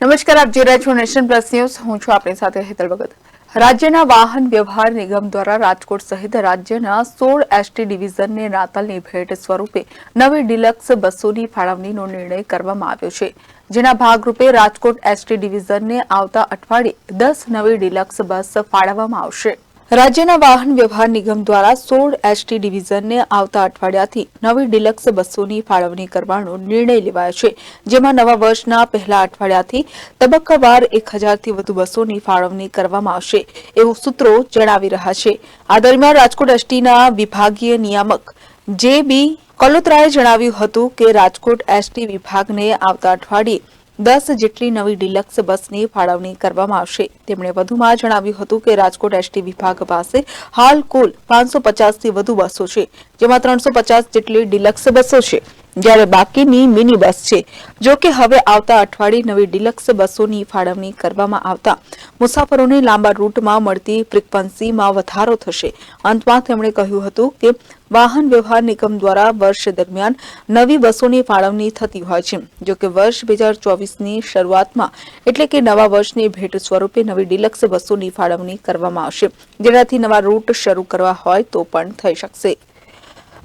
નમસ્કાર, આપ જોઈ રહ્યા છો નેશન પ્લસ ન્યૂઝ, હું છું આપણી સાથે હેતલ ભગત. રાજ્યના વાહન વ્યવહાર નિગમ દ્વારા રાજકોટ સહિત રાજ્યના સોળ એસટી ડિવિઝનને નાતાલની ભેટ સ્વરૂપે નવી ડિલક્સ બસોની ફાળવણીનો નિર્ણય કરવામાં આવ્યો છે. જેના ભાગરૂપે રાજકોટ એસટી ડિવિઝનને આવતા અઠવાડિયે દસ નવી ડિલક્સ બસ ફાળવવામાં આવશે. રાજ્યના વાહન વ્યવહાર નિગમ દ્વારા સોળ એસટી ડિવિઝનને આવતા અઠવાડિયાથી નવી ડિલક્સ બસોની ફાળવણી કરવાનો નિર્ણય લેવાયો છે, જેમાં નવા વર્ષના પહેલા અઠવાડિયાથી તબક્કાવાર એક હજારથી વધુ બસોની ફાળવણી કરવામાં આવશે, એવું સૂત્રો જણાવી રહ્યા છે. આ દરમિયાન રાજકોટ એસટીના વિભાગીય નિયામક જે બી કલોત્રાએ જણાવ્યું હતું કે રાજકોટ એસટી વિભાગને આવતા અઠવાડિયે દસ જેટલી નવી ડિલક્સ બસની ફાળવણી કરવામાં આવશે. તેમણે વધુમાં જણાવ્યું હતું કે રાજકોટ એસટી વિભાગ પાસે હાલ કુલ પાંચસો પચાસથી વધુ બસો છે, જેમાં ત્રણસો પચાસ જેટલી ડિલક્સ બસો છે. જ્યારે બાકીની મિની બસ છે. જો કે હવે આવતા અઠવાડિયે નવી ડિલક્સ બસોની ફાળવણી કરવામાં આવતા. મુસાફરોને લાંબા રૂટમાં મળતી ફ્રીક્વન્સીમાં વધારો થશે. અંતમાં તેમણે કહ્યું હતું કે, વાહન વ્યવહાર નિગમ દ્વારા વર્ષ દરમિયાન નવી બસોની ફાળવણી થતી હોય છે. જો કે વર્ષ બે હજાર ચોવીસની શરૂઆતમાં એટલે કે નવા વર્ષની ભેટ સ્વરૂપે નવી ડિલક્સ બસોની ફાળવણી કરવામાં આવશે. જેનાથી નવા રૂટ શરૂ કરવા હોય તો પણ થઈ શકશે.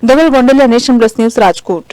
Dhaval Gondaliya Nation Plus News Rajkot.